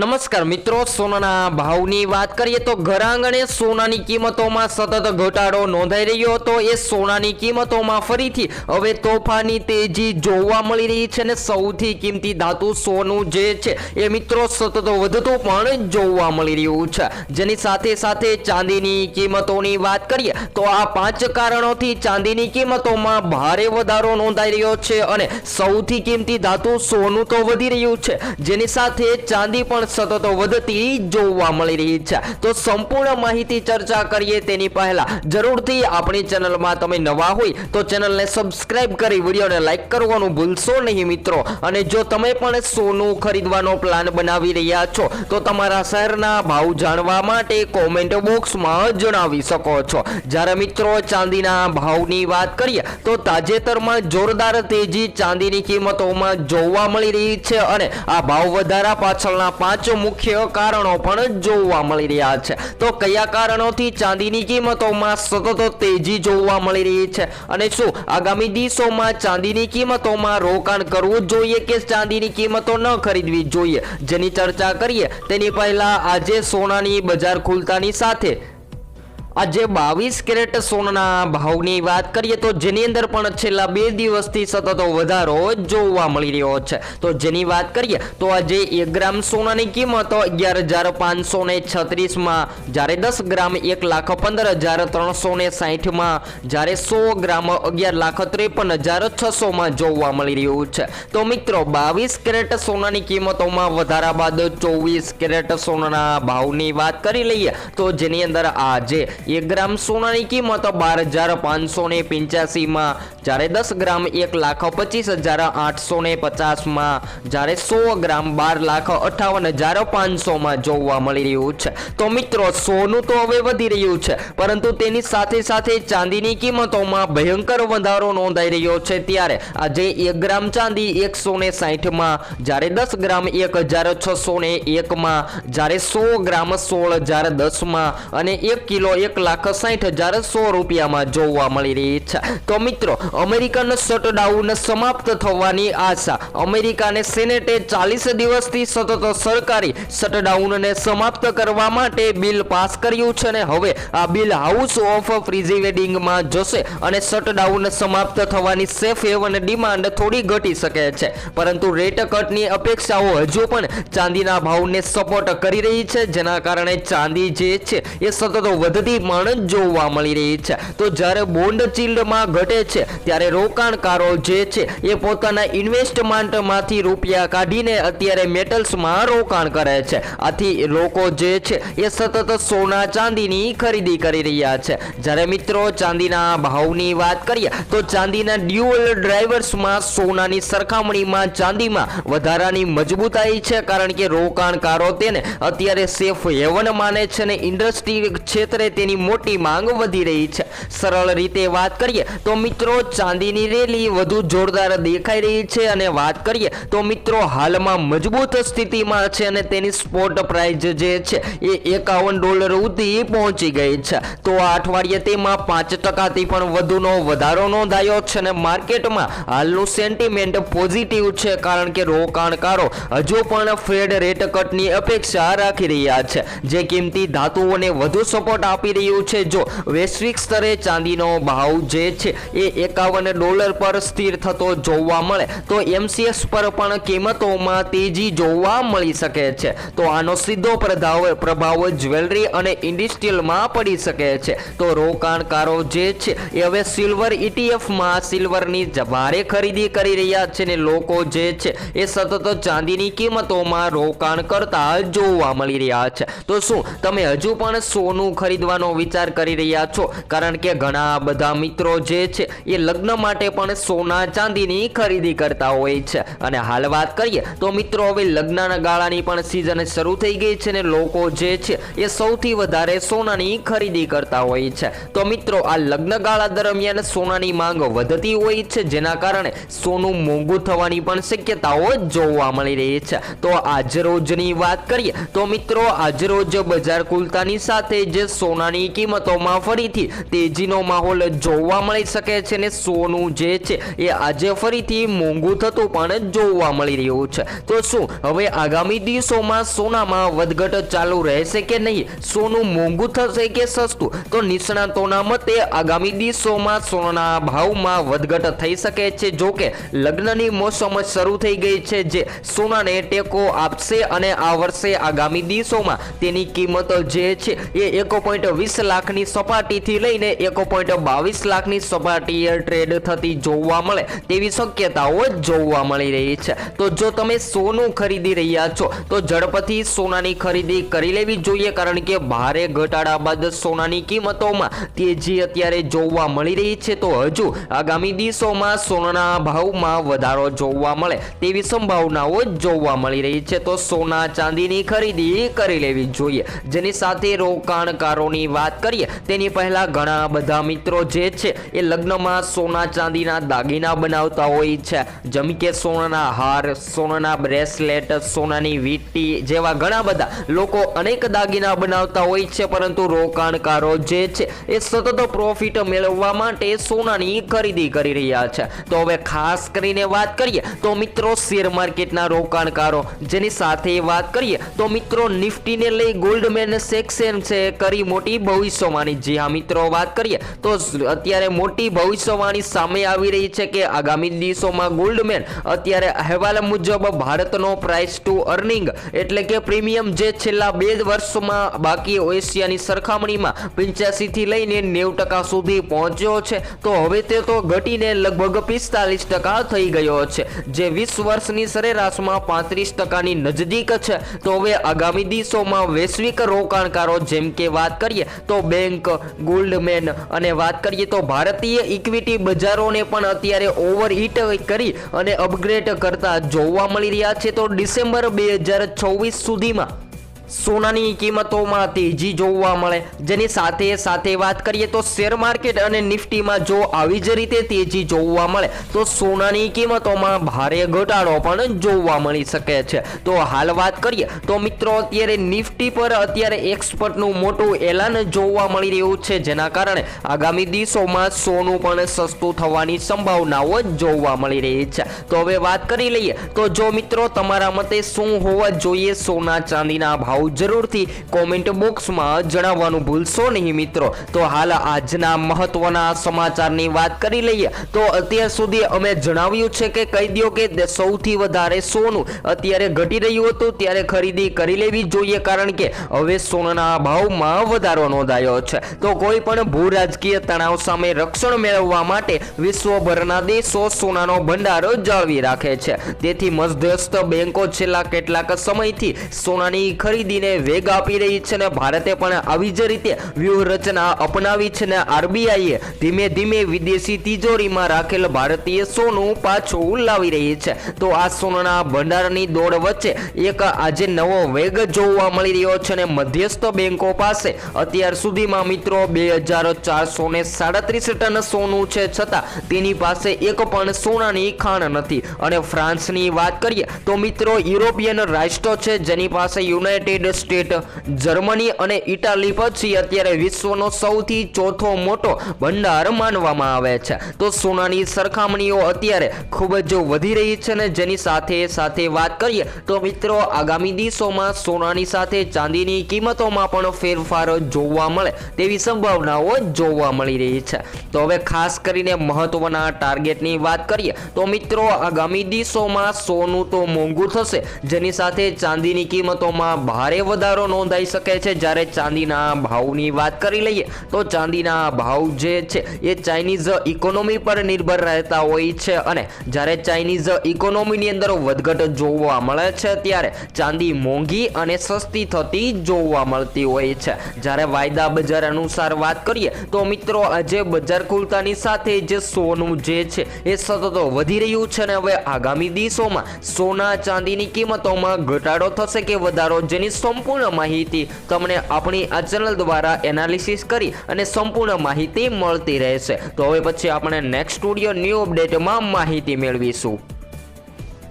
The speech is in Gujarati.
નમસ્કાર મિત્રો, સોનાના ભાવની વાત કરીએ તો ઘરાંગણે સોનાની કિંમતોમાં સતત ઘટાડો નોંધાઈ રહ્યો હતો. એ સોનાની કિંમતોમાં ફરીથી હવે તોફાની તેજી જોવા મળી રહી છે અને સૌથી કિંમતી ધાતુ સોનું જે છે એ મિત્રો સતત વધતું પણ જોવા મળી રહ્યું છે. જેની સાથે સાથે ચાંદીની કિંમતોની વાત કરીએ તો આ પાંચ કારણોથી ચાંદીની કિંમતોમાં ભારે વધારો નોંધાઈ રહ્યો છે અને સૌથી કિંમતી ધાતુ સોનું તો વધી રહ્યું છે. જેની સાથે ચાંદી પણ સતત વધતી જોવા મળી રહી છે. તો સંપૂર્ણ માહિતી ચર્ચા કરીએ તેની પહેલા જરૂરથી આપણી ચેનલમાં તમે નવા હોય તો ચેનલને સબસ્ક્રાઇબ કરી વિડીયોને લાઈક કરવાનું ભૂલશો નહીં મિત્રો. અને જો તમે પણ સોનું ખરીદવાનો પ્લાન બનાવી રહ્યા છો, તો તમારા શહેરના ભાવ જાણવા માટે કોમેન્ટ બોક્સમાં જણાવી શકો છો. જ્યારે મિત્રો ચાંદીના ભાવની વાત કરીએ, તો તાજેતરમાં જોરદાર તેજી ચાંદીની કિંમતોમાં જોવા મળી રહી છે અને આ ભાવ વધારા પાછળના પાંચ મુખ્ય કારણો પણ જોવા મળી રહ્યા છે. તો કયા કારણોથી ચાંદીની કિંમતોમાં સતત તેજી જોવા મળી રહી છે? અને શું આગામી દિવસોમાં ચાંદીની કિંમતોમાં રોકાણ કરવું જોઈએ કે ચાંદીની કિંમતો ન ખરીદવી જોઈએ? જેની ચર્ચા કરીએ તેની પહેલા આજે સોનાની બજાર ખુલતાની સાથે આજે બાવીસ કેરેટ સોનાના ભાવની વાત કરીએ તો જેની અંદર પણ છેલ્લા બે દિવસથી સતત વધારો જોવા મળી રહ્યો છે. તો જેની વાત કરીએ તો આજે એક ગ્રામ સોનાની કિંમત અગિયાર હજાર પાંચસો ને છત્રીસમાં જ્યારે દસ ગ્રામ એક લાખ પંદર હજાર ત્રણસો ને સાહીઠમાં જ્યારે સો ગ્રામ અગિયાર લાખ ત્રેપન હજાર છસોમાં જોવા મળી રહ્યું છે. તો મિત્રો, બાવીસ કેરેટ સોનાની કિંમતોમાં વધારા બાદ ચોવીસ કેરેટ સોનાના ભાવની વાત કરી લઈએ તો જેની અંદર આજે એક ગ્રામ સોનાની કિંમત બાર હજાર પાંચસો ને પંચ્યાસીમાં, જ્યારે દસ ગ્રામ એક લાખ પચીસ હજાર આઠસો ને પચાસમાં, જ્યારે સો ગ્રામ બાર લાખ અઠાવન હજાર પાંચસોમાં જોવા મળી રહ્યું છે. તો મિત્રો, સોનું તો હવે વધી રહ્યું છે, પરંતુ તેની સાથે સાથે ચાંદીની કિંમતોમાં ભયંકર વધારો નોંધાઈ રહ્યો છે. ત્યારે આજે એક ગ્રામ ચાંદી એકસો ને સાહીઠમાં, જ્યારે દસ ગ્રામ એક હજાર છસો ને એકમાં, જ્યારે સો ગ્રામ સોળ હજાર દસમાં અને એક કિલો એક લાખ સાઠ હજાર સો રૂપિયામાં જોવા મળી રહી છે. તો મિત્રો, અમેરિકન શટડાઉન સમાપ્ત થવાની આશા. અમેરિકાને સેનેટે ચાલીસ દિવસથી સતત સરકારી શટડાઉનને સમાપ્ત કરવા માટે બિલ પાસ કર્યું છે અને હવે આ બિલ હાઉસ ઓફ પ્રિઝિવેડિંગમાં જશે અને શટડાઉન સમાપ્ત થવાની સેફ હેવન ડિમાન્ડ થોડી ઘટી શકે છે. પરંતુ રેટ કટની અપેક્ષાઓ હજુ પણ ચાંદીના ભાવને સપોર્ટ કરી રહી છે. જેના કારણે ચાંદી જે છે એ સતત વધતી પણ જોવા મળી રહી છે. તો જ્યારે બોન્ડ ચીલ્ડમાં ઘટે છે, ત્યારે રોકાણકારો જે છે, એ પોતાના ઇન્વેસ્ટમેન્ટમાંથી રૂપિયા કાઢીને અત્યારે મેટલ્સમાં રોકાણ કરે છે. આથી લોકો જે છે, એ સતત સોના ચાંદીની ખરીદી કરી રહ્યા છે. જ્યારે મિત્રો, ચાંદીના ભાવની વાત કરીએ, તો ચાંદીના ડ્યુઅલ ડ્રાઈવર્સમાં સોનાની સરખામણીમાં ચાંદીમાં વધારાની મજબૂતાઈ છે, કારણ કે રોકાણકારો તેને અત્યારે સેફ હેવન માને છે અને ઇન્ડસ્ટ્રી ક્ષેત્રે તેની મોટી માંગ વધી રહી છે. સરળ રીતે વાત કરીએ તો મિત્રો, ચાંદીની રેલી વધુ જોરદાર દેખાઈ રહી છે અને વાત કરીએ તો મિત્રો, હાલમાં મજબૂત સ્થિતિમાં છે અને તેની સ્પોટ પ્રાઇસ જે છે એ એકાવન ડોલર સુધી પહોંચી ગઈ છે. તો આ અઠવાડિયે તેમાં પાંચ ટકાથી પણ વધુનો વધારો નોંધાયો છે અને માર્કેટમાં હાલનું સેન્ટિમેન્ટ પોઝિટિવ છે કારણ કે રોકાણકારો હજુ પણ ફેડ રેટ કટની અપેક્ષા રાખી રહ્યા છે. જે કિંમતી ધાતુઓને વધુ સપોર્ટ આપી રહ્યું છે. જો વૈશ્વિક સ્તરે ચાંદીનો ભાવ જે છે એ એકાવન ડોલર પર સ્થિર થતો જોવા મળે, તો એમસીએક્સ પર પણ કિંમતોમાં તેજી જોવા મળી શકે છે. તો આનો સીધો પ્રભાવ પ્રભાવ જ્વેલરી અને ઇન્ડસ્ટ્રીયલમાં પડી શકે છે. તો રોકાણકારો જે છે એ હવે સિલ્વર ઇટીએફમાં સિલ્વરની ભારે ખરીદી કરી રહ્યા છે ને લોકો જે છે એ સતત ચાંદીની કિંમતોમાં રોકાણ કરતા જોવા મળી રહ્યા છે. તો શું તમે હજુ પણ સોનું ખરીદવાનો વિચાર કરી રહ્યા છો. કારણ કે ઘણા બધા મિત્રો જે છે, એ લગ્ન માટે પણ સોના ચાંદીની ખરીદી કરતા હોય છે. અને હાલ વાત કરીએ, તો મિત્રો હવે લગ્નના ગાળાની પણ સિઝન શરૂ થઈ ગઈ છે ને લોકો જે છે, એ સૌથી વધારે સોનાની ખરીદી કરતા હોય છે. તો મિત્રો, આ લગ્ન ગાળા દરમિયાન સોનાની માંગ વધતી હોય છે, જેના કારણે સોનું મોંઘું થવાની પણ શક્યતાઓ જોવા મળી રહી છે. તો આજરોજની વાત કરીએ, તો મિત્રો, આજ રોજ બજાર કુલતાની સાથે જે સોનાની સોનાની કિંમતોમાં ફરીથી તેજીનો માહોલ જોવા મળી શકે છે ને સોનું જે છે એ આજે ફરીથી મોંઘું થતું પણ જોવા મળી રહ્યું છે. તો શું હવે આગામી દિવસોમાં સોનામાં વધઘટ ચાલુ રહેશે કે નહીં? સોનું મોંઘું થશે કે સસ્તું? તો નિષ્ણાતોના મતે આગામી દિવસોમાં સોનાના ભાવમાં વધઘટ થઈ શકે છે. જો કે લગ્નની મોસમ શરૂ થઈ ગઈ છે જે સોનાને ટેકો આપશે અને આ વર્ષે આગામી દિવસોમાં તેની કિંમત જે છે એ એક પોઈન્ટ વીસ લાખની સપાટીથી લઈને એક પોઈન્ટ બાવીસ લાખની સપાટીએ ટ્રેડ થતી જોવા મળે તેવી શક્યતાઓ જોવા મળી રહી છે. તો જો તમે સોનું ખરીદી રહ્યા છો, તો ઝડપથી સોનાની ખરીદી કરી લેવી જોઈએ, કારણ કે ભારે ઘટાડા બાદ સોનાની કિંમતોમાં તેજી અત્યારે જોવા મળી રહી છે. તો હજુ આગામી દિવસોમાં સોનાના ભાવમાં વધારો જોવા મળે તેવી સંભાવનાઓ જોવા મળી રહી છે. તો સોના ચાંદીની ખરીદી કરી લેવી જોઈએ, જેની સાથે રોકાણકારોની વાત કરીએ, તેની પહેલા ઘણા બધા મિત્રો જે છે, એ લગ્નમાં સોના ચાંદીના દાગીના બનાવતા હોય છે. જેમ કે સોનાના હાર, સોનાના બ્રેસલેટ, સોનાની વીટી જેવા ઘણા બધા લોકો અનેક દાગીના બનાવતા હોય છે, પરંતુ રોકાણકારો જે છે, એ સતત પ્રોફિટ મેળવવા માટે સોનાની ખરીદી કરી રહ્યા છે. તો હવે ખાસ કરીને વાત કરીએ, તો મિત્રો શેર માર્કેટના રોકાણકારો, જેની સાથે વાત કરીએ, તો મિત્રો નિફ્ટીને લઈ ગોલ્ડમેન સેક્શન છે, કરી મોટી ભવિષ્યવાણી. જી હા મિત્રો, વાત કરીએ તો અત્યારે મોટી ભવિષ્યવાણી સામે આવી રહી છે કે આગામી દિવસોમાં ગોલ્ડમેન અત્યારે અહેવાલ મુજબ ભારતનો પ્રાઇસ ટુ અર્નિંગ એટલે કે પ્રીમિયમ જે છેલ્લા બે વર્ષમાં બાકી એશિયાની સરખામણીમાં પંચ્યાસીથી લઈને નેવું ટકા સુધી પહોંચ્યો છે. તો હવે તે તો ઘટીને લગભગ પિસ્તાલીસ ટકા થઈ ગયો છે. જે વીસ વર્ષની સરેરાશમાં પાંત્રીસ ટકાની નજદીક છે. તો હવે આગામી દિવસોમાં વૈશ્વિક રોકાણકારો જેમ કે વાત કરીએ તો બેંક ગોલ્ડમેન અને વાત કરીએ તો ભારતીય ઇક્વિટી બજારોને પણ અત્યારે ઓવરહીટ કરી અને અપગ્રેડ કરતા જોવા મળી રહ્યા છે તો ડિસેમ્બર બે હજાર છવ્વીસ સુધીમાં સોનાની કિંમતોમાં તેજી જોવા મળે. જેની સાથે સાથે વાત કરીએ તો શેર માર્કેટ અને નિફ્ટીમાં જો આવી જ રીતે તેજી જોવા મળે, તો સોનાની કિંમતોમાં ભારે ઘટાડો પણ જોવા મળી શકે છે. તો હાલ વાત કરીએ, તો મિત્રો અત્યારે નિફ્ટી પર અત્યારે એક્સપર્ટનું મોટું એલાન જોવા મળી રહ્યું છે. જેના કારણે આગામી દિવસોમાં સોનું પણ સસ્તું થવાની સંભાવનાઓ જોવા મળી રહી છે. તો હવે વાત કરી લઈએ, તો જો મિત્રો તમારા મતે શું હોવા જોઈએ સોના ચાંદીના ભાવ ભાવ જરૂરથી કોમેન્ટ બોક્સમાં જણાવવાનું ભૂલશો નહીં મિત્રો. તો હાલ આજના મહત્વના સમાચારની વાત કરી લઈએ. તો અત્યાર સુધી અમે જણાવ્યું છે કે કહી દો કે સૌથી વધારે સોનું અત્યારે ઘટી રહ્યું હતું, ત્યારે ખરીદી કરી લેવી જોઈએ કારણ કે હવે સોનાના ભાવમાં વધારો નોંધાયો છે. તો કોઈ પણ ભૂ રાજકીય તણાવ સામે રક્ષણ મેળવવા માટે વિશ્વભરના દેશો સોનાનો ભંડારો જાળવી રાખે છે. તેથી મધ્યસ્થ બેંકો છેલ્લા કેટલાક સમયથી સોનાની ખરીદી ખરીદીને વેગ આપી રહી છે અને ભારતે પણ આવી જ રીતે વ્યૂહરચના અપનાવી છે અને આરબીઆઈએ ધીમે ધીમે વિદેશી તિજોરીમાં રાખેલ ભારતીય સોનું પાછું લાવી રહી છે. તો આ સોનાના ભંડારની દોડ વચ્ચે એક આજે નવો વેગ જોવા મળી રહ્યો છે અને મધ્યસ્થ બેંકો પાસે અત્યાર સુધીમાં મિત્રો બે હજાર ચારસો ને સાડત્રીસ ટન સોનું છે છતાં તેની પાસે એક પણ સોનાની ખાણ નથી. અને ફ્રાન્સની વાત કરીએ તો મિત્રો યુરોપિયન રાષ્ટ્રો છે જેની પાસે યુનાઇટેડ સ્ટેટ, જર્મની અને ઇટાલી પછી અત્યારે વિશ્વનો સૌથી ચોથો મોટો ભંડાર માનવામાં આવે છે. તો સોનાની સરખામણીઓ અત્યારે ખૂબ જ વધી રહી છે ને જેની સાથે સાથે વાત કરીએ તો મિત્રો, આગામી દિવસોમાં સોનાની સાથે ચાંદીની કિંમતોમાં પણ ફેરફાર જોવા મળે તેવી સંભાવનાઓ જોવા મળી રહી છે. તો હવે ખાસ કરીને મહત્વના ટાર્ગેટની વાત કરીએ તો મિત્રો, આગામી દિવસોમાં સોનું તો મોંઘું થશે. જેની સાથે ચાંદીની કિંમતોમાં ભારે વધારો નોંધાઈ શકે છે, જ્યારે ચાંદીના ભાવની વાત કરી લઈએ, તો ચાંદીના ભાવ જે છે, એ ચાઇનીઝ ઇકોનોમી પર નિર્ભર રહેતા હોય છે અને જ્યારે ચાઇનીઝ ઇકોનોમીની અંદર વધઘટ જોવા મળે છે, ત્યારે ચાંદી મોંઘી અને સસ્તી થતી જોવા મળતી હોય છે. જ્યારે વાયદા બજાર અનુસાર વાત કરીએ, તો મિત્રો, આજે બજાર ખુલતાની સાથે જે સોનું જે છે, એ સતત વધી રહ્યું છે ને હવે આગામી દિવસોમાં સોના ચાંદીની કિંમતોમાં ઘટાડો થશે કે વધારો, જેની સંપૂર્ણ માહિતી તમને આપણી આ ચેનલ દ્વારા એનાલિસિસ કરી અને સંપૂર્ણ માહિતી મળતી રહેશે. તો હવે પછી આપણે નેક્સ્ટ સ્ટુડિયો ન્યૂ અપડેટમાં માહિતી મેળવીશું.